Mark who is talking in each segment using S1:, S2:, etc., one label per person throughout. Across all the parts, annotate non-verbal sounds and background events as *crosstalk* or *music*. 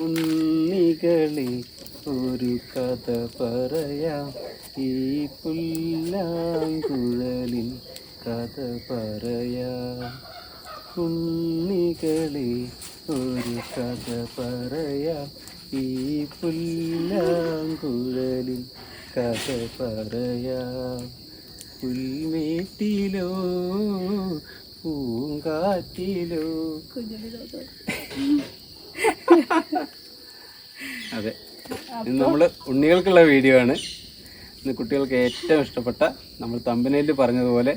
S1: ഉണ്ണികളെ ഒരു കഥ പറയാം. ഈ പുല്ലാങ്കുഴലിൽ കഥ പറയാം. ഉണ്ണികളെ ഒരു കഥ പറയാം. ഈ പുല്ലാങ്കുഴലിൽ കഥ പറയാം. പുൽമേട്ടിലോ പൂങ്കാറ്റിലോ *laughs* അതെ. ഇത് നമ്മൾ ഉണ്ണികൾക്കുള്ള വീഡിയോ ആണ്. ഇന്ന് കുട്ടികൾക്ക് ഏറ്റവും ഇഷ്ടപ്പെട്ട നമ്മൾ തമ്പനയിൽ പറഞ്ഞതുപോലെ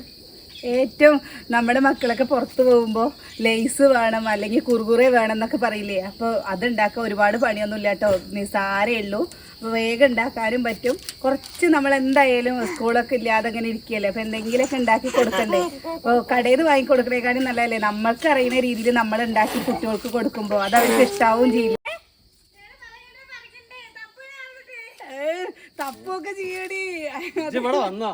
S2: ഏറ്റവും നമ്മുടെ മക്കളൊക്കെ പുറത്തു പോകുമ്പോൾ ലേസ് വേണം അല്ലെങ്കിൽ കുറുകുറെ വേണം എന്നൊക്കെ പറയില്ലേ? അപ്പോൾ അതുണ്ടാക്കാൻ ഒരുപാട് പണിയൊന്നുമില്ല കേട്ടോ നിസാരേ ഉള്ളൂ. അപ്പോൾ വേഗം ഉണ്ടാക്കാനും പറ്റും. കുറച്ച് നമ്മൾ എന്തായാലും സ്കൂളൊക്കെ ഇല്ലാതെ അങ്ങനെ ഇരിക്കുകയല്ലേ? അപ്പോൾ എന്തെങ്കിലുമൊക്കെ ഉണ്ടാക്കി കൊടുക്കണ്ടേ? അപ്പോൾ കടയിൽ നിന്ന് വാങ്ങി കൊടുക്കണേക്കാളും നല്ലതല്ലേ? നമ്മൾക്ക് അറിയുന്ന രീതിയിൽ നമ്മൾ ഉണ്ടാക്കി കുട്ടികൾക്ക് കൊടുക്കുമ്പോൾ അത് അവർക്ക് ഇഷ്ടാവും ചെയ്യില്ല. തപ്പൊക്കെ ചെയ്യടി.
S1: ഇവിടെ വന്നോ?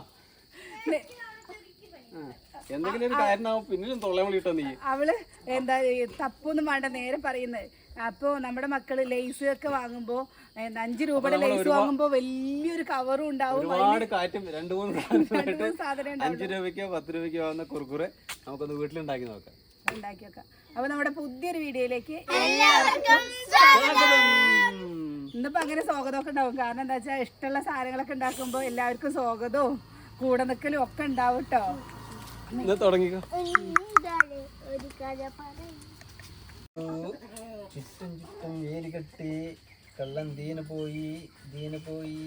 S1: എന്തെങ്കിലും ഒരു കാരണമാവും പിന്നിലും നീ
S2: അവൾ എന്താ തപ്പൊന്നും വേണ്ട നേരെ പറയുന്നത്. അപ്പൊ നമ്മുടെ മക്കൾ ലേസ് ഒക്കെ വാങ്ങുമ്പോ എന്താ അഞ്ച് രൂപയുടെ ലേസ് വാങ്ങുമ്പോ വലിയൊരു കവറും ഉണ്ടാവും.
S1: ഒരുപാട് കാറ്റും രണ്ടു മൂന്ന്
S2: സാധനം
S1: അഞ്ച് രൂപയ്ക്കോ പത്ത് രൂപയ്ക്കോ ആവുന്ന കുറുക്കുറെ നമുക്കൊന്ന് വീട്ടിലുണ്ടാക്കി നോക്കാം.
S2: ഉണ്ടാക്കി വെക്കാം. അപ്പൊ നമ്മുടെ പുതിയൊരു വീഡിയോയിലേക്ക്
S1: സ്വാഗതം.
S2: ഇന്നിപ്പോ അങ്ങനെ സ്വാഗതമൊക്കെ ഉണ്ടാവും. കാരണം എന്താ വെച്ചാൽ ഇഷ്ടമുള്ള സാധനങ്ങളൊക്കെ ഉണ്ടാക്കുമ്പോ എല്ലാവർക്കും സ്വാഗതവും കൂടെ നിൽക്കലും ഒക്കെ ഉണ്ടാവും കേട്ടോ
S1: ചുറ്റും ചുറ്റും വേലി കെട്ടി കള്ളൻ ദീന പോയി ദീന പോയി.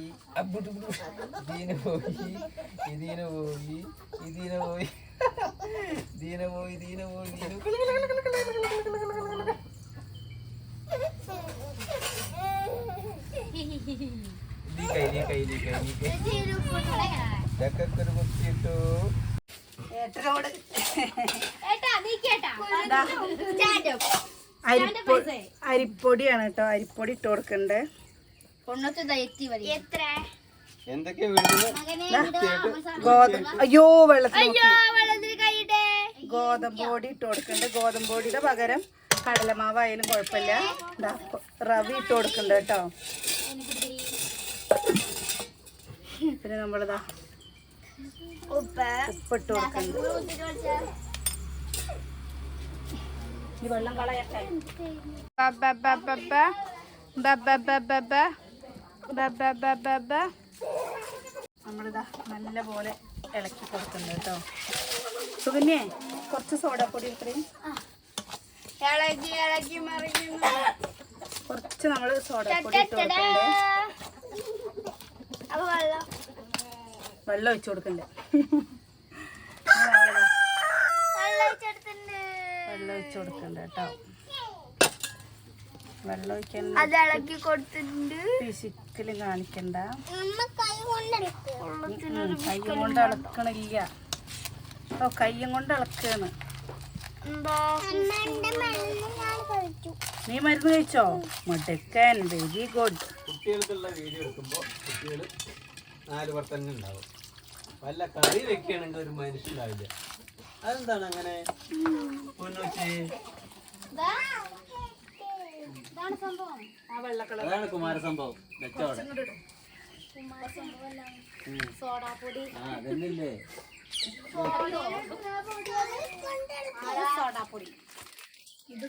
S1: ദീന പോയി ഇതീന പോയി ഇതീന പോയി ദീന പോയി ദീന പോയി ദീന നീ കൈ നീ കൈ നീ കൈ
S2: അരിപ്പൊടി അരിപ്പൊടിയാണ് കേട്ടോ. അരിപ്പൊടി ഇട്ട് കൊടുക്കണ്ടേ. അയ്യോ വെള്ളത്തിൽ ഗോതമ്പ് പൊടി ഇട്ട് കൊടുക്കണ്ട്. ഗോതമ്പ് പൊടിയുടെ പകരം കടലമാവായാലും കുഴപ്പമില്ല. റവി റവ ഇട്ട് കൊടുക്കണ്ട കേട്ടോ. പിന്നെ നമ്മളിതാ
S3: ഉപ്പ്.
S2: ഉപ്പിട്ട് കൊടുക്കണ്ട്. വെള്ളം കളയട്ടെ ബ ബ ബ ബ ബ. ബ ബ ബ ബ ബ. ബ ബ ബ ബ ബ. നമ്മളിതാ നല്ല പോലെ ഇളക്കി കൊടുക്കുന്നുണ്ട് കേട്ടോ സുകന്യേ കുറച്ച് സോഡാപ്പൊടി ഇത്രയും
S3: ഇളകി ഇളകി മറിക്കുന്നു
S2: കുറച്ച് നമ്മൾ സോഡാപ്പൊടി ഇട്ട് കൊടുക്കണ്ടേ
S3: വെള്ളം
S2: ഒഴിച്ചു കൊടുക്കണ്ടേ
S3: വെള്ളം ഒഴിച്ചെടുത്തിട്ടുണ്ട്
S2: വെള്ളം ഒഴിച്ചു കൊടുക്കണ്ട കേട്ടോ. വെള്ളം
S3: കൊടുത്തിട്ടുണ്ട്.
S2: ഫിസിക്കലും കാണിക്കണ്ട.
S3: കൈ
S2: കൊണ്ട് ഇളക്കണില്ല. ഓ കയ്യും കൊണ്ട് ഇളക്കാണ്. നീ മരുന്ന് കഴിച്ചോ? മുടക്കൻ. വെരി ഗുഡ്
S1: കുട്ടികൾക്കുള്ള വീഡിയോ എടുക്കുമ്പോൾ കുട്ടികൾ നാല് വർത്തന്നെ ഉണ്ടാവും. വല്ല കറി വെക്കുകയാണെങ്കിൽ ഒരു മനുഷ്യണ്ടാവില്ല അതെന്താണ് അങ്ങനെ? പൊന്നൂച്ചി അതാണ് കുമാരസംഭവം വെച്ചോടെ ആ അതന്നില്ലേ?
S2: സോഡാപ്പൊടി. ഇത്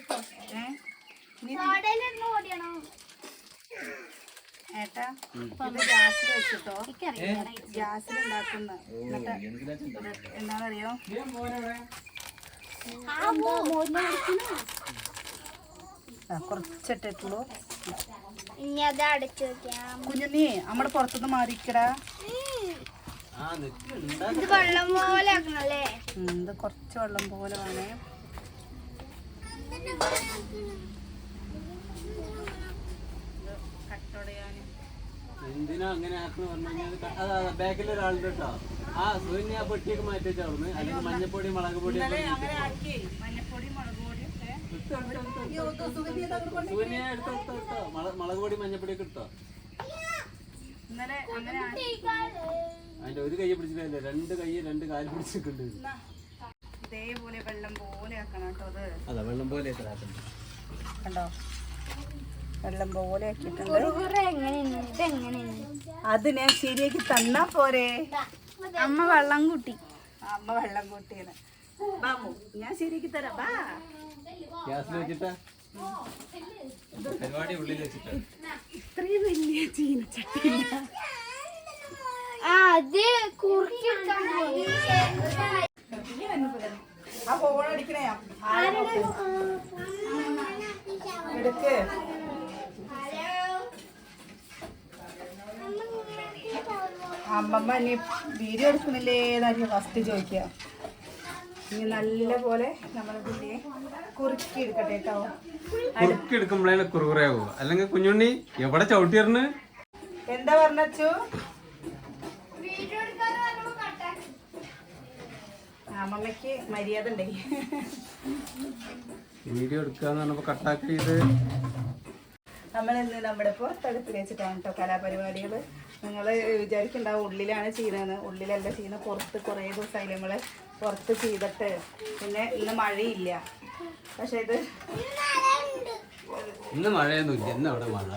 S2: ഏ? ഏട്ടാ ഇത് ഗ്യാസിൽ വെച്ചിട്ടോ? ഗ്യാസിൽ ഉണ്ടാക്കുന്ന എന്നിട്ട് എന്താണെന്നറിയോ ആ, കുറച്ചിട്ടിട്ടുള്ളൂ.
S3: ഇനി അത് അടച്ചു വെക്കാം.
S2: കുഞ്ഞു നീ നമ്മടെ പുറത്തുനിന്ന് മാറിക്കടാ.
S1: ആ നിൽക്കുന്നുണ്ടാ
S3: ഇത് വെള്ളം പോലെ ആക്കണല്ലേ
S2: ഇത് കുറച്ച് വെള്ളം പോലെ വേണേ.
S1: എന്തിനാ അങ്ങനെ ആക്കണ പറഞ്ഞു കഴിഞ്ഞാൽ അതാ ബാക്കിൽ ഒരാളുണ്ട് കേട്ടോ. ആ സൂര്യ ആ പെട്ടിയൊക്കെ മാറ്റി വെച്ചാ അവിടുന്ന് അല്ലെങ്കിൽ മഞ്ഞപ്പൊടി മുളക് പൊടി സൂര്യ എടുത്തോ എടുത്തോ എടുത്തോ മുള- മുളക് പൊടി മഞ്ഞപ്പൊടി ഒക്കെ എടുത്തോ
S2: അങ്ങനെ ആക്കി.
S1: അതിന്റെ ഒരു കൈ പിടിച്ചിട്ടില്ല രണ്ട് കൈ രണ്ട് കാൽ പിടിച്ചിട്ടുണ്ട്.
S2: ഇതേപോലെ വെള്ളം പോലെ ആക്കണം കേട്ടോ അത്.
S1: അതാ വെള്ളം പോലെ
S2: കണ്ടോ? വെള്ളം പോലെ ആക്കിയിട്ടുണ്ട്. അത് ഞാൻ ശരിയാക്കി തന്നാ പോരെ.
S3: അമ്മ വെള്ളം കൂട്ടി.
S2: അമ്മ വെള്ളം കൂട്ടിയാണ്. ബാബു ഞാൻ ശരിയാക്കി തരാം. ബാ. ഇത്രയും വലിയ
S3: അത് പോയി.
S2: ആ ഫോൺ അടിക്കണേ. എടുക്ക്. അമ്മമ്മ ഇനി വീഡിയോ എടുക്കുന്നില്ലേ എന്നായിരിക്കും ഫസ്റ്റ് ചോദിക്കുക. ഇനി നല്ല പോലെ കുഞ്ഞിയെ കുറുക്കി എടുക്കട്ടെ കേട്ടോ.
S1: കുറുക്കി എടുക്കുമ്പോഴേ കുറുകുറയാവൂ അല്ലെങ്കിൽ കുഞ്ഞുണ്ണി എവിടെ ചവിട്ടിയിരുന്നു
S2: എന്താ പറഞ്ഞു അമ്മമ്മയ്ക്ക് മര്യാദ ഉണ്ടെങ്കിൽ.
S1: വീഡിയോ എടുക്കാന്ന് പറഞ്ഞപ്പോ കട്ടാക്കി ഇത്
S2: നമ്മൾ ഇന്ന് നമ്മുടെ പുറത്തടുത്ത് വെച്ചിട്ടാണ് കേട്ടോ കലാപരിപാടികൾ നിങ്ങൾ വിചാരിക്കണ്ടാവും ഉള്ളിലാണ് ചെയ്യുന്നതെന്ന് ഉള്ളിലല്ല ചെയ്യുന്നത്. പുറത്ത് കുറേ ദിവസമായി നമ്മൾ പുറത്ത് ചെയ്തിട്ട്. പിന്നെ ഇന്ന് മഴയില്ല. പക്ഷേ ഇത്
S1: ഇന്ന് മഴയൊന്നുമില്ല. ഇന്ന് അവിടെ മഴ.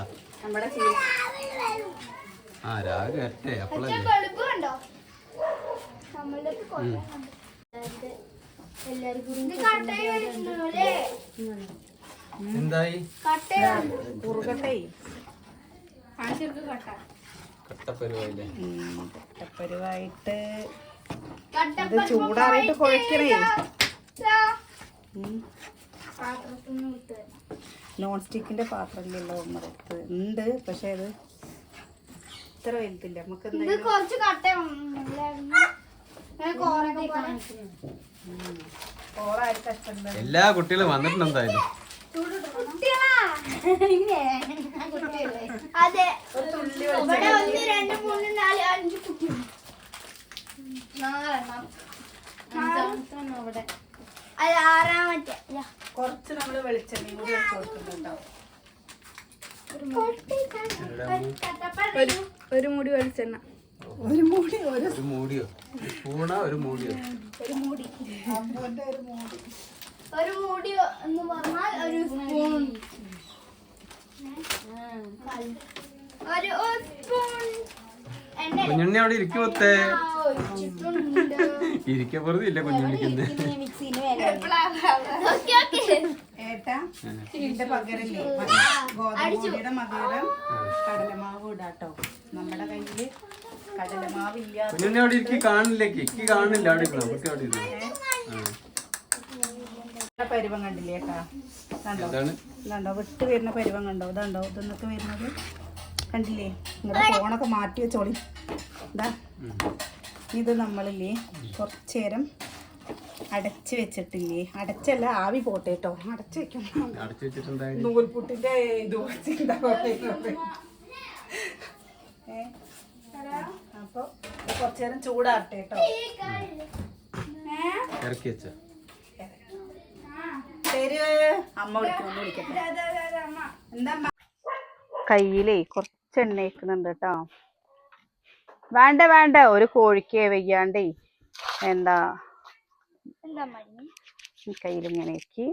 S2: നമ്മുടെ എല്ലാരും
S1: ആ രാവിലെ വരട്ടെ. അപ്പോഴല്ലേ
S3: വെളുപ്പ്
S1: എന്തായി?
S3: കട്ടയിൽ
S2: കുറുകട്ടെ
S3: ആശുർക്ക് കട്ട
S1: കട്ടപ്പരുവായില്ലേ
S2: പരുവായിട്ട്
S3: കട്ട
S2: ഇത് ചൂടാറിയിട്ട് കുഴക്കണേ നോൺ സ്റ്റിക്കിന്റെ പാത്രമില്ലല്ലോ നമ്മളടുത്ത് ഉണ്ട് പക്ഷെ അത് ഇത്ര വലുതില്ല. നമുക്ക്
S1: എല്ലാ കുട്ടികളും വന്നിട്ടുണ്ട് എന്തായാലും
S3: അതെ. ഇവിടെ ഒന്ന് രണ്ട് മൂന്ന് നാല് അഞ്ച് നാലെണ്ണം. ഇവിടെ അത് ആറാമത്തെ.
S2: കുറച്ച് നമ്മൾ കൊടുക്കുന്നുണ്ടോ?
S3: ഒരു ഒരു മുടി വെളിച്ചെണ്ണ.
S2: ഒരു മൂടി ഒരു
S1: മുടിയോ? മുടിയോ ഒരു മൂടിയോ?
S3: ഒരു മുടി.
S2: അമ്പൂന്റെ ഒരു മൂടി.
S3: ഒരു മുടി എന്ന് പറഞ്ഞാൽ ഒരു സ്പൂൺ ഒരു സ്പൂൺ
S1: കുഞ്ഞുണ്ണി അവിടെ ഇരിക്കുമൊത്തേ ഇല്ല കുഞ്ഞുണ്ണിക്കുന്ന്
S3: ഓക്കെ ഓക്കെ.
S2: ഏട്ടാ ഇതിന്റെ പകരല്ലേ? ഗോതമ്പൊടിയുടെ മകരം കടലമാവ് ഇടാട്ടോ. നമ്മുടെ കയ്യിൽ കടലമാവില്ല
S1: കുഞ്ഞുണ്ണി അവിടെ ഇരിക്കി കാണില്ല കിക്കി കാണില്ല അവിടെ ഇരിക്കണം. കുട്ടി അവിടെ ഇരുന്നു.
S2: പരുവം കണ്ടില്ലേക്കാ കണ്ടോ? വിട്ട് വരുന്ന പരുവം കണ്ടോ? ഇതുണ്ടോ? ഇതെന്നൊക്കെ വരുന്നത് കണ്ടില്ലേ? നിങ്ങളുടെ ഫോണൊക്കെ മാറ്റി വെച്ചോളി. ഇതാ. ഇത് നമ്മളില്ലേ കുറച്ച് നേരം അടച്ച് വെച്ചിട്ടില്ലേ? അടച്ചല്ല ആവി പോട്ടെ കേട്ടോ. അടച്ച് വെക്കണം നൂൽപുട്ടിന്റെ ഇത് ചിന്ത പറയുന്നത്? ഏ? അപ്പൊ ഇത് കുറച്ച് നേരം ചൂടാട്ടെ കേട്ടോ
S1: ഇറക്കി വെച്ച.
S2: അമ്മ വിളിക്കട്ടെ. എന്താ കയ്യിലേ കുറച്ച് എണ്ണ വെക്കുന്നുണ്ട് കേട്ടോ. വേണ്ട വേണ്ട. ഒരു കോഴിക്ക് വെയ്യാണ്ടേ. എന്താ?
S3: എന്താ ഇങ്ങനെ
S2: കയ്യിലിങ്ങനെ വെക്കി.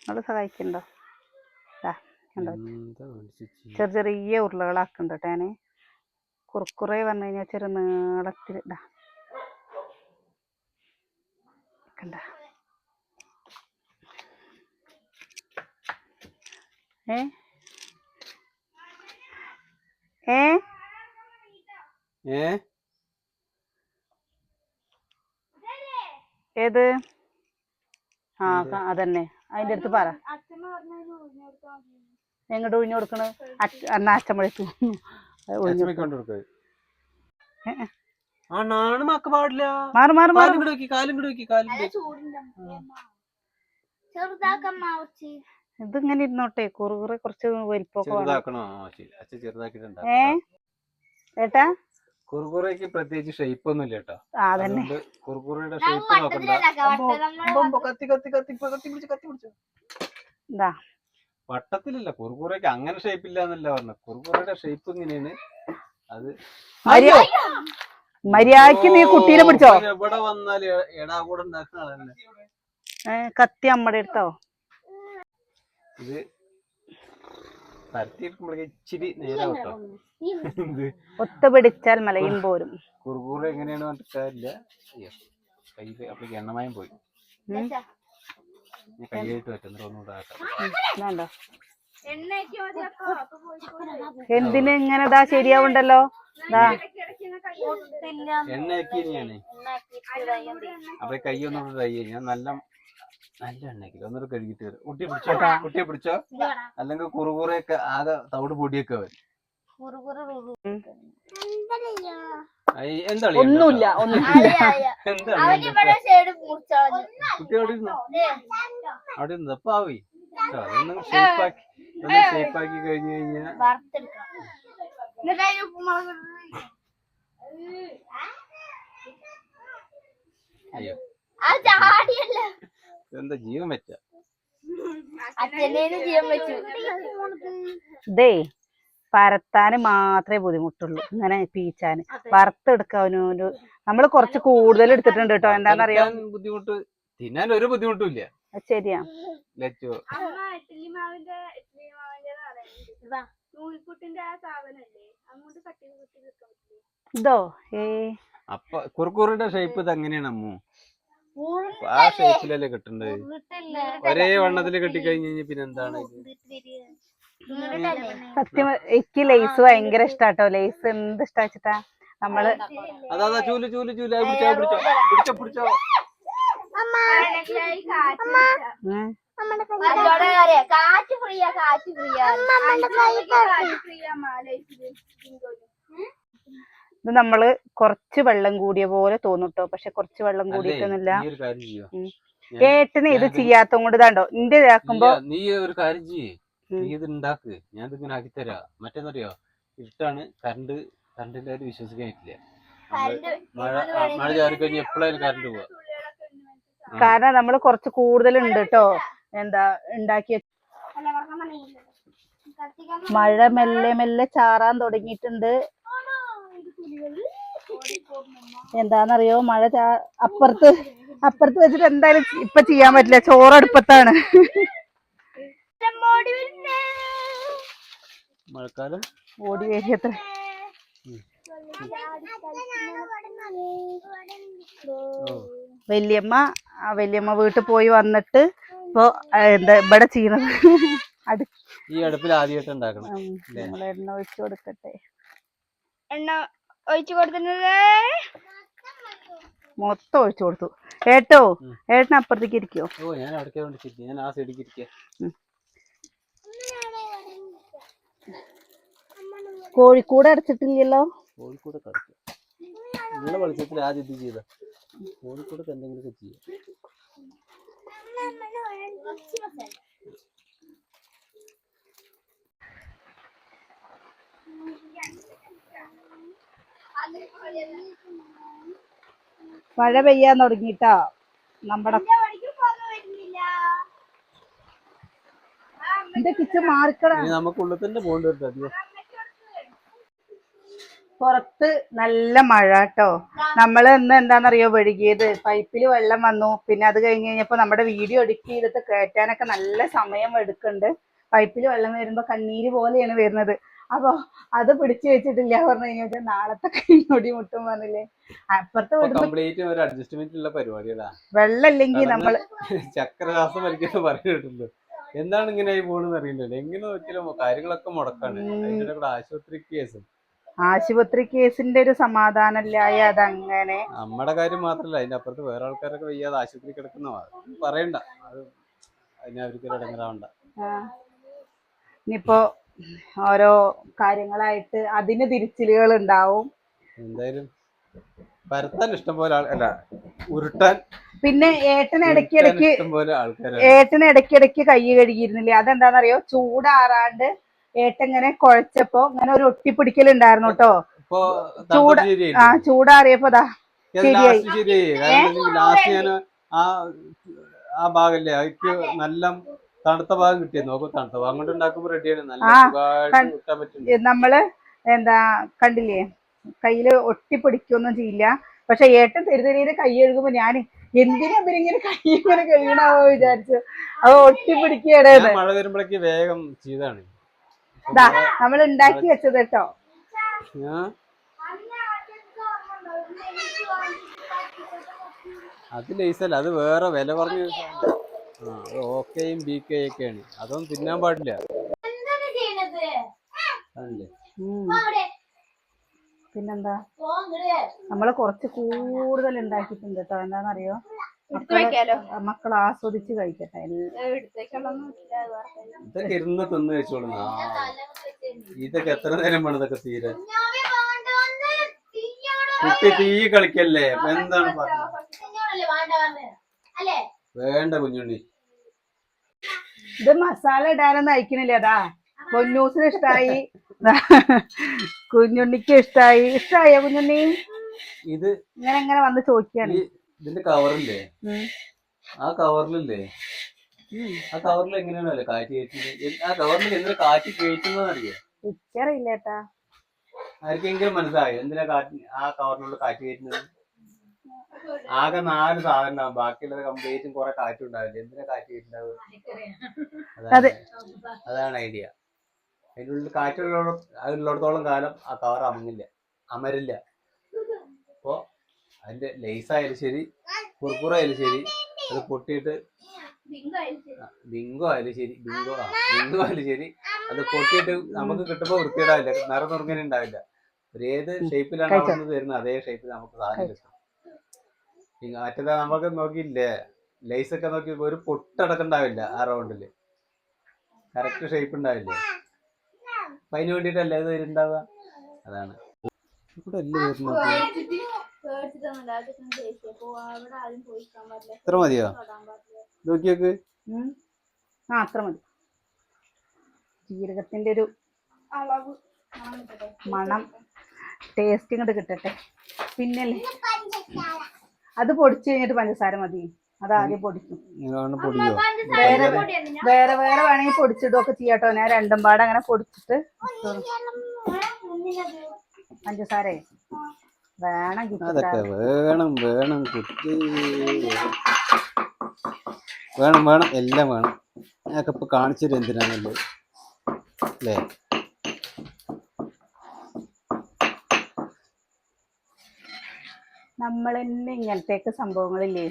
S2: നിങ്ങൾ സഹായിക്കണ്ടോ? ചെറിയ ചെറിയ ഉരുളകളാക്കുന്നുണ്ട് കേട്ടോ ഞാൻ കുറുക്കുറേ പറഞ്ഞു കഴിഞ്ഞാൽ ചെറു നീളത്തിൽ ഇടാ കണ്ട. ഏ? ഏ?
S1: ഏ?
S2: ഏത്? ആ അതന്നെ. അതിന്റെ അടുത്ത് പറ. എങ്ങോട്ട് ഒഴിഞ്ഞു കൊടുക്കണ്? അച്ഛമ്മ അച്ഛൻ വിളിച്ചു ഒഴിഞ്ഞു
S1: കൊടുക്ക. ആ നാണ് മക്ക പാടില്ല.
S2: മാറി മാറി മാറി.
S1: കാലും നോക്കി കാലും ഇങ്ങട് വെക്കി കാലും
S3: ഇത്
S2: ഇങ്ങനെ ഇരുന്നോട്ടെ കുറുകുറെ കുറച്ച് വലിപ്പൊക്കെ
S1: ചെറുതാക്കണോ? അച്ഛൻ ചെറുതാക്കിട്ടുണ്ടാ
S2: ഏ? ഏട്ടാ?
S1: കുറുകുറയ്ക്ക് പ്രത്യേകിച്ച് ഷേപ്പ് ഒന്നും ഇല്ല കേട്ടോ. കുറുകുറയുടെ ഷേപ്പ് നോക്കണ്ട. കത്തി കത്തി കത്തി കത്തി പിടിച്ച് കത്തി പിടിച്ചു. വട്ടത്തിലല്ല കുറുകുറയ്ക്ക് അങ്ങനെ ഷേപ്പ് ഇല്ല എന്നല്ല പറഞ്ഞു കുറുകുറയുടെ ഷേപ്പ് ഇങ്ങനെയാണ്. അത്
S2: മര്യാദയ്ക്ക് നീ കുട്ടീനെ പിടിച്ചോ?
S1: വന്നാലും ഉണ്ടാക്കുന്ന ആളല്ലേ?
S2: കത്തി അമ്മടെ എടുത്തോ
S1: ഇത് പിടിച്ചാൽ ഇച്ചിരി നേരെ കേട്ടോ ഇത്
S2: ഒത്തുപിടിച്ചാൽ മലയും പോരും.
S1: കുറുകൂറ് എങ്ങനെയാണ് കയ്യിൽ അപ്പോഴേക്ക് എണ്ണമയം പോയി.
S2: ഉം.
S1: ഞാൻ പറ്റുന്നില്ല
S2: ഇതാണ്ടോ
S3: എണ്ണയ്ക്ക് മതി അപ്പൊ അപ്പൊ പോയിക്കോളെ.
S2: എന്തിന് ഇങ്ങനെ ഇതാ ശരിയാവുണ്ടല്ലോ? ദാ.
S1: എണ്ണയാക്കി ഞാൻ അപ്പൊ കൈ ഒന്നുകൂടെ ട്രൈ ചെയ്യും. നല്ല നല്ല എണ്ണയാക്കി ഒന്നുകൂടെ കഴുകിട്ട് വരും. കുട്ടിയെ പിടിച്ചോ? കുട്ടിയെ പിടിച്ചോ? അല്ലെങ്കിൽ കുറുകുറയൊക്കെ ആകെ തവിട് പൊടിയൊക്കെ വരും.
S2: ഒന്നുമില്ല
S1: ഉണ്ടാക്കുക?
S2: ഒന്നും
S1: എന്താ അളിയാ ഉണ്ടാക്കുക?
S3: അവനിവിടെ സൈഡ് മുറിച്ചളഞ്ഞു
S1: കുട്ടി അവിടെ ഇരുന്നോ? അവിടെ ഇരുന്നു? അതൊന്ന് ഷേപ്പാക്കി ഒന്ന് ഷേപ്പാക്കി കഴിഞ്ഞു കഴിഞ്ഞാൽ
S3: വറുത്തെടുക്കാം. എന്നിട്ട് അതിന് ഉപ്പുമുളക്.
S1: അയ്യോ.
S3: ആ ചാടിയല്ല.
S1: എന്താ ജീവൻ വെച്ച?
S3: അച്ഛനേന് ജീവൻ വെച്ചു.
S2: ദേ പരത്താന് മാത്രമേ ബുദ്ധിമുട്ടുള്ളൂ. ഇങ്ങനെ പീച്ചാന് വറുത്തെടുക്കാനൊരു നമ്മൾ കുറച്ച് കൂടുതൽ എടുത്തിട്ടുണ്ട് കേട്ടോ. എന്താണെന്നറിയോ?
S1: ബുദ്ധിമുട്ട് തിന്നാൻ ഒരു ബുദ്ധിമുട്ടും ഇല്ല.
S2: അത് ശരിയാ.
S1: ലച്ചു
S3: അമ്മ ഇഡ്ഡലി മാവിന്റെ ഇഡ്ഡലി മാവിന്റെ പറയുന്നത്. നൂൽപുട്ടിന്റെ ആ സാധനല്ലേ? അങ്ങോട്ട് കട്ടി കുത്തി വെക്കാൻ പറ്റില്ലേ
S2: ഇതോ ഏ
S1: അപ്പൊ കുറുക്കുറിന്റെ ഷേപ്പ് ഇത് എങ്ങനെയാണ് അമ്മു? ആ ഷേപ്പിലല്ലേ കിട്ടണ്ടത്? ഒരേ വണ്ണത്തിൽ കെട്ടിക്കഴിഞ്ഞ് പിന്നെ എന്താണ്? ഇത്?
S2: സത്യം എനിക്ക് ലേസ് ഭയങ്കര ഇഷ്ടാട്ടോ. ലേസ് എന്ത് ഇഷ്ടാ നമ്മൾ
S1: അതാ ചൂൽ ചൂൽ ചൂൽ. പിടിച്ചോ പിടിച്ചോ പിടിച്ചോ പിടിച്ചോ.
S3: കാറ്റ് ഫ്രീയാ കാറ്റ് ഫ്രീയാ കാറ്റ് ഫ്രീയാ
S2: ഇത് നമ്മൾ കുറച്ച് വെള്ളം കൂടിയ പോലെ തോന്നുട്ടോ. പക്ഷെ കുറച്ച് വെള്ളം കൂടിയിട്ടൊന്നുമില്ല. ഏട്ടന് ഇത് ചെയ്യാത്ത കൊണ്ട് ഇതാണ്ടോ? ഇന്റെ ഇതാക്കുമ്പോ
S1: നീ ഒരു കാര്യം ചെയ്യേ. നീ ഇത് ഉണ്ടാക്ക് ഞാൻ ഇതിങ്ങനെ ആക്കി തരാ. മറ്റേന്നറിയോ ഇരുട്ടാണ്. കറണ്ട് കറണ്ടിന്റെ കാര്യം വിശ്വസിക്കാൻ പറ്റില്ല. മഴ മഴ ചാറി കഴിഞ്ഞാൽ എപ്പോഴായാലും കറണ്ട് പോവാ.
S2: കാരണം നമ്മൾ കുറച്ച് കൂടുതലുണ്ട് കേട്ടോ എന്താ ഉണ്ടാക്കിയ മഴ മെല്ലെ മെല്ലെ ചാറാൻ തുടങ്ങിയിട്ടുണ്ട്. എന്താന്നറിയോ? മഴ ചാ അപ്പുറത്ത് അപ്പുറത്ത് വെച്ചിട്ട് എന്തായാലും ഇപ്പൊ ചെയ്യാൻ പറ്റില്ല. ചോറടുപ്പത്താണ്.
S1: മഴക്കാലം?
S2: ഓടി വരിയത്ര
S1: ഓ.
S2: വല്യമ്മ ആ വല്യമ്മ വീട്ടിൽ പോയി വന്നിട്ട് ഇപ്പൊ എന്താ ഇവിടെ ചെയ്യണത്? അത്
S1: ഈ അടുപ്പിൽ ആദ്യമായിട്ട് ഉണ്ടാക്കണം
S2: എണ്ണ ഒഴിച്ചു കൊടുക്കട്ടെ.
S3: എണ്ണ ഒഴിച്ചു കൊടുക്കുന്നത്?
S2: മൊത്തം ഒഴിച്ചു കൊടുത്തു. ഏട്ടോ ഏട്ടന് അപ്പുറത്തേക്ക് ഇരിക്കോ?
S1: ഞാൻ ആ സൈഡിലേക്ക്
S2: കോഴിക്കൂട് അടച്ചിട്ടില്ലല്ലോ?
S1: കോഴിക്കോട് വെളിച്ചത്തിൽ ആദ്യം ചെയ്ത? കോഴിക്കോടൊക്കെ എന്തെങ്കിലുമൊക്കെ ചെയ്യാം.
S2: മഴ പെയ്യാൻ തുടങ്ങിട്ടോ നമ്മുടെ എന്റെ കിച്ചൺ മാറിക്കടാ.
S1: ഇനി നമുക്ക് ഉള്ളിൽ തന്നെ പോകേണ്ടി വരും അധികം.
S2: പുറത്ത് നല്ല മഴ കേട്ടോ നമ്മൾ ഇന്ന് എന്താണെന്നറിയോ വഴുകിയത്. പൈപ്പിൽ വെള്ളം വന്നു. പിന്നെ അത് കഴിഞ്ഞ് കഴിഞ്ഞപ്പോ നമ്മുടെ വീഡിയോ എഡിറ്റ് ചെയ്തിട്ട് കേറ്റാനൊക്കെ നല്ല സമയം എടുക്കുന്നുണ്ട്. പൈപ്പിൽ വെള്ളം വരുമ്പോ കണ്ണീര് പോലെയാണ് വരുന്നത്. അപ്പൊ അത് പിടിച്ചു വെച്ചിട്ടില്ല പറഞ്ഞു കഴിഞ്ഞാൽ നാളത്തെ കൈനൊടി മുട്ടും പറഞ്ഞില്ലേ. അപ്പുറത്തെ
S1: കംപ്ലീറ്റ് ഒരു അഡ്ജസ്റ്റ്മെന്റ് ഉള്ള പരിപാടികളാ.
S2: വെള്ളം ഇല്ലെങ്കിൽ നമ്മൾ
S1: ചക്രവാസം വലിക്കുന്ന പറഞ്ഞിട്ടുണ്ട് എന്താണ് ഇങ്ങനെ ആയി പോണെന്ന് അറിയില്ലല്ലോ. എങ്ങനെ നോക്കിയാലും കാര്യങ്ങളൊക്കെ മുടക്കാണ്. അതിന്റെ ഇടയിൽ കൂടെ ആശുപത്രി കേസ്
S2: ആശുപത്രി കേസിന്റെ ഒരു സമാധാനമില്ലായ അതങ്ങനെ.
S1: നമ്മുടെ കാര്യം മാത്രല്ല അതിന്റെ അപ്പുറത്ത് വേറെ ആൾക്കാരൊക്കെ വയ്യാതെ ആശുപത്രി കിടക്കുന്ന പറയണ്ട അത് അതിന് അവർക്ക് ഇടങ്ങറാവണ്ട.
S2: ഇനിയിപ്പോ ഓരോ കാര്യങ്ങളായിട്ട് അതിന് തിരിച്ചിലുകൾ ഉണ്ടാവും.
S1: എന്തായാലും പരത്താൻ ഇഷ്ടം പോലെ അല്ല ഉരുട്ടാൻ
S2: പിന്നെ ഏട്ടൻ ഇടയ്ക്കിടയ്ക്ക് ഏട്ടൻ ഇടയ്ക്കിടയ്ക്ക് കൈ കഴുകിയിരുന്നില്ലേ? അതെന്താണെന്നറിയോ ചൂടാറാണ്ട് ഏട്ടൻ ഇങ്ങനെ കുഴച്ചപ്പോ ഇങ്ങനെ ഒരു ഒട്ടിപ്പിടിക്കലുണ്ടായിരുന്നു കേട്ടോ.
S1: ഇപ്പൊ
S2: ചൂട് ആ ചൂടാറിയപ്പോ അതാ ശരിയായി.
S1: ലാസ്റ്റ് ഞാൻ ആ ആ ഭാഗല്ലേ അതിക്ക് നല്ല തണുത്ത ഭാഗം കിട്ടിയത് നോക്കും തണുത്ത ഭാഗം കൊണ്ട് ഉണ്ടാക്കുമ്പോ റെഡിയാണ് നല്ല
S2: നമ്മൾ എന്താ കണ്ടില്ലേ? കയ്യിൽ ഒട്ടിപ്പിടിക്കൊന്നും ചെയ്യില്ല. പക്ഷെ ഏട്ടൻ തെരുതെരീരെ കൈ കഴുകുമ്പോ ഞാൻ എന്തിനാ ഇവരിങ്ങനെ കൈ ഇങ്ങനെ കഴുകണാവോ വിചാരിച്ചു. അത്. ഒട്ടിപ്പിടിക്കുകയാണ്.
S1: ഞാൻ മഴ വരുമ്പോഴേക്ക് വേഗം ചെയ്താണ്.
S2: ഇതാ നമ്മൾ ഉണ്ടാക്കി വെച്ചത് കേട്ടോ.
S1: അത് ലൈസല്ല അത് വേറെ വില പറഞ്ഞ ഓക്കെയും ബി കെ ആണ്. അതൊന്നും തിന്നാൻ പാടില്ല.
S2: പിന്നെന്താ? നമ്മൾ കുറച്ച് കൂടുതൽ ഉണ്ടാക്കിയിട്ടുണ്ട് കേട്ടോ. എന്താണെന്നറിയോ മക്കൾ ആസ്വദിച്ച് കഴിക്കട്ടെ.
S1: ഇതൊക്കെ ഇരുന്ന് തിന്ന് വെച്ചോളും ഇതൊക്കെ എത്ര നേരം വേണം ഇതൊക്കെ തീരെ കുട്ടി തീ കളിക്കല്ലേ? എന്താണ് പറഞ്ഞത്?
S3: വേണ്ട അല്ലേ?
S1: വേണ്ട കുഞ്ഞുണ്ണി.
S2: ഇത് മസാല ഇടാനൊന്നും അയക്കണില്ലേതാ പൊന്നൂസിന് ഇഷ്ടായി. കുഞ്ഞുണ്ണിക്ക് ഇഷ്ടായി. ഇഷ്ടായ കുഞ്ഞുണ്ണി?
S1: ഇത്
S2: ഇങ്ങനെ ഇങ്ങനെ വന്ന് ചോദിക്കാണ്.
S1: ഇതിന്റെ കവറില്ലേ. ആ കവറിലില്ലേ? ആ കവറിൽ എങ്ങനെയാണോ കാറ്റ് കയറ്റുന്നത് ആ കവറിൽ എന്തിനാ കാറ്റ്
S2: ഏട്ടാ
S1: ആർക്കെങ്കിലും മനസ്സിലായോ എന്തിനാ കാറ്റ് ആ കവറിനുള്ള കാറ്റ് കയറ്റുന്നത്? ആകെ നാല് സാധനം ഉണ്ടാവും ബാക്കിയുള്ളത് കംപ്ലീറ്റും കുറെ കാറ്റ് ഉണ്ടാവില്ല? എന്തിനാ കാറ്റ് കയറ്റുണ്ടാവുക
S2: അതെ.
S1: അതാണ് ഐഡിയ അതിനുള്ളിൽ കാറ്റുള്ള ഉള്ളിടത്തോളം കാലം ആ കവർ അമങ്ങില്ല അമരില്ല. അപ്പോ അതിന്റെ ലേസ് ആയാലും ശരി കുർക്കുറ ആയാലും ശരി അത് പൊട്ടിയിട്ട്
S3: ബിങ്കോ
S1: ആയാലും ശരി. ബിങ്കോ ആ ബിങ്കോ ആയാലും ശരി അത് പൊട്ടിയിട്ട് നമുക്ക് കിട്ടുമ്പോൾ വൃത്തിയിടാവില്ല നിറം നുറുങ്ങനെ ഉണ്ടാവില്ല. ഒരു ഏത് ഷേപ്പിലാണ്
S2: കഴിച്ചോ.
S1: അവിടെ തരുന്നത് അതേ ഷേപ്പിൽ നമുക്ക് സാധനം കിട്ടും. മറ്റേതാ നമുക്ക് നോക്കിയില്ലേ ലൈസ് ഒക്കെ നോക്കി ഒരു പൊട്ടടക്കുണ്ടാവില്ല ആ റൗണ്ടിൽ കറക്റ്റ് ഷേപ്പ് ഉണ്ടാവില്ലേ? അപ്പൊ അതിന് വേണ്ടിട്ടല്ലേ ഇത് വരുന്നുണ്ടാവുക? അതാണ്. ഇവിടെ ഇത്ര മതിയോ.
S2: ആ അത്ര മതി. ജീരകത്തിന്റെ ഒരു
S3: അളവ്
S2: മണം ടേസ്റ്റ് ഇങ്ങോട്ട് കിട്ടട്ടെ. പിന്നല്ലേ? അത് പൊടിച്ചു കഴിഞ്ഞിട്ട് പഞ്ചസാര മതി. അത് ആദ്യം പൊടിക്കും.
S3: വേറെ
S2: വേറെ വേറെ വേണമെങ്കിൽ പൊടിച്ചിടുകയൊക്കെ ചെയ്യാട്ടോ ഞാൻ രണ്ടും പാടെ അങ്ങനെ പൊടിച്ചിട്ട് പഞ്ചസാര
S1: അതൊക്കെ വേണം വേണം കുട്ടി. വേണം വേണം എല്ലാം വേണം. ഞാനൊക്കെ ഇപ്പൊ കാണിച്ചത് എന്തിനാണല്ലോ അല്ലേ?
S2: നമ്മൾ തന്നെ ഇങ്ങനത്തെയൊക്കെ സംഭവങ്ങളില്ലേ?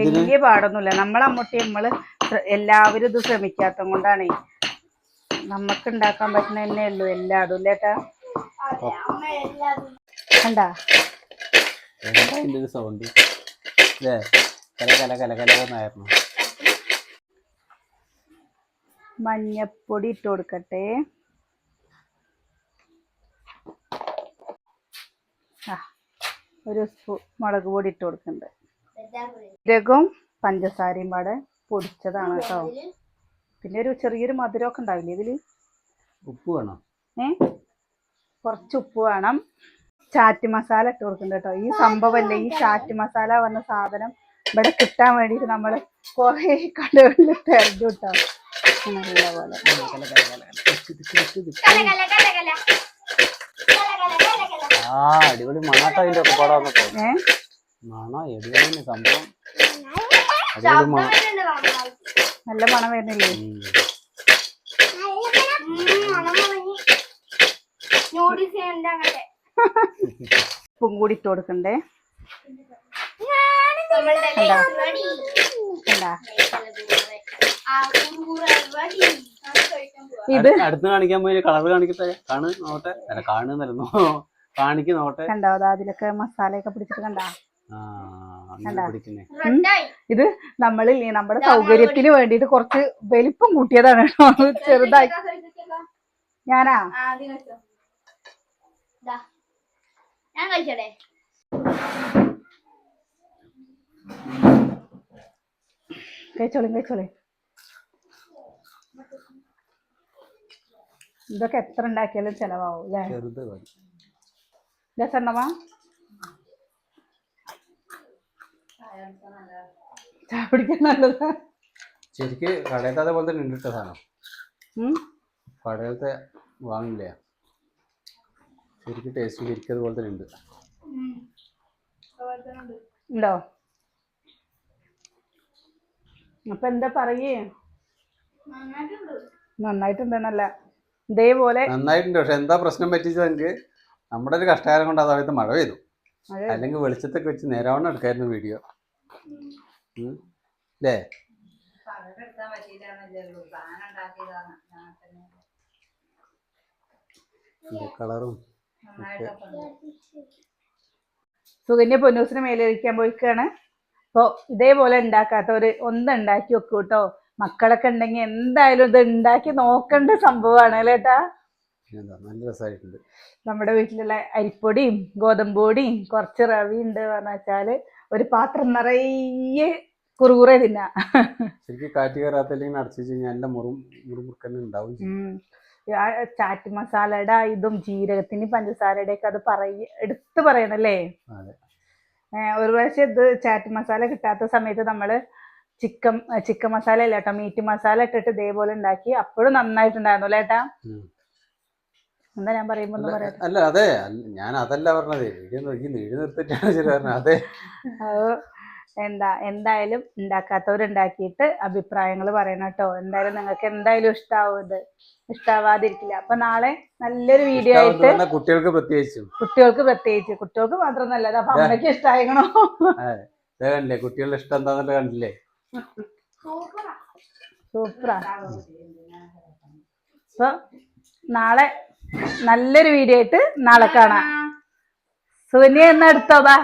S3: വലിയ പാടൊന്നുമില്ല.
S2: നമ്മളമ്മൂട്ടി നമ്മൾ എല്ലാവരും ഇത് ശ്രമിക്കാത്ത കൊണ്ടാണ്. നമുക്ക് ഉണ്ടാക്കാൻ പറ്റുന്ന തന്നെ ഉള്ളൂ എല്ലാ അതും ഇല്ലേട്ടാ
S3: അമ്മ എല്ലാതും
S2: കണ്ടാ?
S1: എന്താ സൗണ്ട് കല കല കല
S2: മഞ്ഞപ്പൊടി ഇട്ട് കൊടുക്കട്ടെ. ആ ഒരു സ്പൂ മുളക് പൊടി ഇട്ട് കൊടുക്കുന്നുണ്ട്. ജീരകവും പഞ്ചസാരയും പാടെ പൊടിച്ചതാണ് കേട്ടോ. പിന്നെ ഒരു ചെറിയൊരു മധുരമൊക്കെ ഉണ്ടാവില്ലേ ഇതിൽ?
S1: ഉപ്പ് വേണം.
S2: ഏ? കുറച്ച് ഉപ്പ് വേണം. ചാറ്റ് മസാല ഇട്ട് കൊടുക്കുന്നു കേട്ടോ. ഈ സംഭവമല്ലേ ഈ ചാറ്റ് മസാല വന്ന സാധനം ഇവിടെ കിട്ടാൻ വേണ്ടിട്ട് നമ്മൾ കുറേ കടകളിൽ തിരഞ്ഞു കിട്ടാം.
S1: നല്ലപോലെ. സംഭവം.
S2: നല്ല മണം വരുന്നില്ലേ? ഉപ്പും കൂടി ഇട്ട് കൊടുക്കണ്ടേ? ഇത്
S1: അടുത്ത് കാണിക്കാൻ പോയി കളർ കാണിക്കട്ടെ? കാണ് നോട്ടെ കാണുന്നല്ലോ കാണിക്കുന്നോട്ടെ
S2: കണ്ടോ? അതാ അതിലൊക്കെ മസാലയൊക്കെ പിടിച്ചിട്ട് കണ്ടാ? ഇത് നമ്മളില്ലേ നമ്മുടെ സൗകര്യത്തിന് വേണ്ടിട്ട് കുറച്ച് വലിപ്പം കൂട്ടിയതാണ് കേട്ടോ. ചെറുതായി. ഞാനാ?
S3: ഞാൻ കഴിച്ചടേ
S2: കഴിച്ചോളി കഴിച്ചോളി. ഇതൊക്കെ എത്ര ഉണ്ടാക്കിയാലും ചെലവാവും അല്ലേ രസമുണ്ടവാ ചായ പിടിക്കാൻ നല്ലതാ.
S1: ശരിക്ക് കടയിലത്തെ അതേപോലെ തന്നെ ഉണ്ട് കേട്ടോ സാധനം? കടയിലത്തെ വാങ്ങില്ലേ. ശരിക്ക് ടേസ്റ്റ് ശരിക്കും അതുപോലെ തന്നെ ഉണ്ട്
S2: ഉണ്ടോ അപ്പൊ എന്താ പറയേ?
S3: നന്നായിട്ടുണ്ട്
S2: നന്നായിട്ടുണ്ടെന്നല്ല. ഇതേപോലെ
S1: നന്നായിട്ടുണ്ട്. പക്ഷെ എന്താ പ്രശ്നം പറ്റിച്ചത് എനിക്ക്? നമ്മുടെ ഒരു കഷ്ടകാലം കൊണ്ട് അതായത് മഴ പെയ്തു. അല്ലെങ്കിൽ വെളിച്ചത്തൊക്കെ വെച്ച് നേരാവണ്ണം എടുക്കായിരുന്നു വീഡിയോ. അല്ലേ കളറും
S2: സുകന്യ പൊന്നൂസിന് മേലിരിക്കാൻ പോയിക്കാണ്. അപ്പോൾ ഇതേപോലെ ഉണ്ടാക്കാത്തവര് ഒന്ന് ഉണ്ടാക്കി വെക്കൂ കേട്ടോ മക്കളൊക്കെ ഉണ്ടെങ്കിൽ എന്തായാലും ഇത് ഉണ്ടാക്കി നോക്കേണ്ട സംഭവമാണ് അല്ലേ
S1: എന്താ നല്ല രസമായിട്ടുണ്ട്
S2: നമ്മുടെ വീട്ടിലുള്ള അരിപ്പൊടിയും ഗോതമ്പൊടിയും കുറച്ച് റവി ഉണ്ട് പറഞ്ഞു വെച്ചാൽ ഒരു പാത്രം നിറയെ കുറുകുറെ തിന്നാ.
S1: ശരിക്കും കാറ്റ് കയറാത്തില്ലെങ്കിൽ അടച്ചു കഴിഞ്ഞാൽ നല്ല മുറും മുറുമുറുക്കന്നെ ഉണ്ടാവും
S2: ചാറ്റ് മസാലയുടെ ഇതും ജീരകത്തിന് പഞ്ചസാരയുടെ ഒക്കെ അത് പറയ എടുത്ത് പറയണല്ലേ? ഒരു പ്രാവശ്യം ഇത് ചാറ്റ് മസാല കിട്ടാത്ത സമയത്ത് നമ്മൾ ചിക്കൻ ചിക്കൻ മസാല ഇല്ല കേട്ടോ മീറ്റ് മസാല ഇട്ടിട്ട് ഇതേപോലെ ഉണ്ടാക്കി അപ്പോഴും നന്നായിട്ടുണ്ടായിരുന്നു അല്ലേ ഏട്ടാ?
S1: ഉം.
S2: എന്താ ഞാൻ പറയുമ്പോ ഒന്ന്
S1: അല്ല,
S2: പറയാം.
S1: അല്ല അതെ. ഞാൻ അതല്ല പറഞ്ഞത്. നീടി നിർത്തിയിട്ടാണ് ശരി പറഞ്ഞത്. അതെ.
S2: എന്താ എന്തായാലും ഉണ്ടാക്കാത്തവരുണ്ടാക്കിയിട്ട് അഭിപ്രായങ്ങൾ പറയണം കേട്ടോ. എന്തായാലും നിങ്ങൾക്ക് എന്തായാലും ഇഷ്ടാവും ഇത്. ഇഷ്ടാവാതിരിക്കില്ല. അപ്പൊ നാളെ നല്ലൊരു വീഡിയോ ആയിട്ട്
S1: കുട്ടികൾക്ക് പ്രത്യേകിച്ചും.
S2: കുട്ടികൾക്ക് പ്രത്യേകിച്ച്. കുട്ടികൾക്ക് മാത്രം അത് അപ്പൊ അമ്മയ്ക്ക് ഇഷ്ടായിക്കണോ?
S1: കണ്ടില്ലേ? കുട്ടികളുടെ ഇഷ്ടം എന്താന്നല്ലോ കണ്ടില്ലേ?
S3: സൂപ്പറാ
S2: സൂപ്പറാ. അപ്പൊ നാളെ നല്ലൊരു വീഡിയോ ആയിട്ട് നാളെ കാണാം. സുനിയ എന്നാ എടുത്തോ ബാ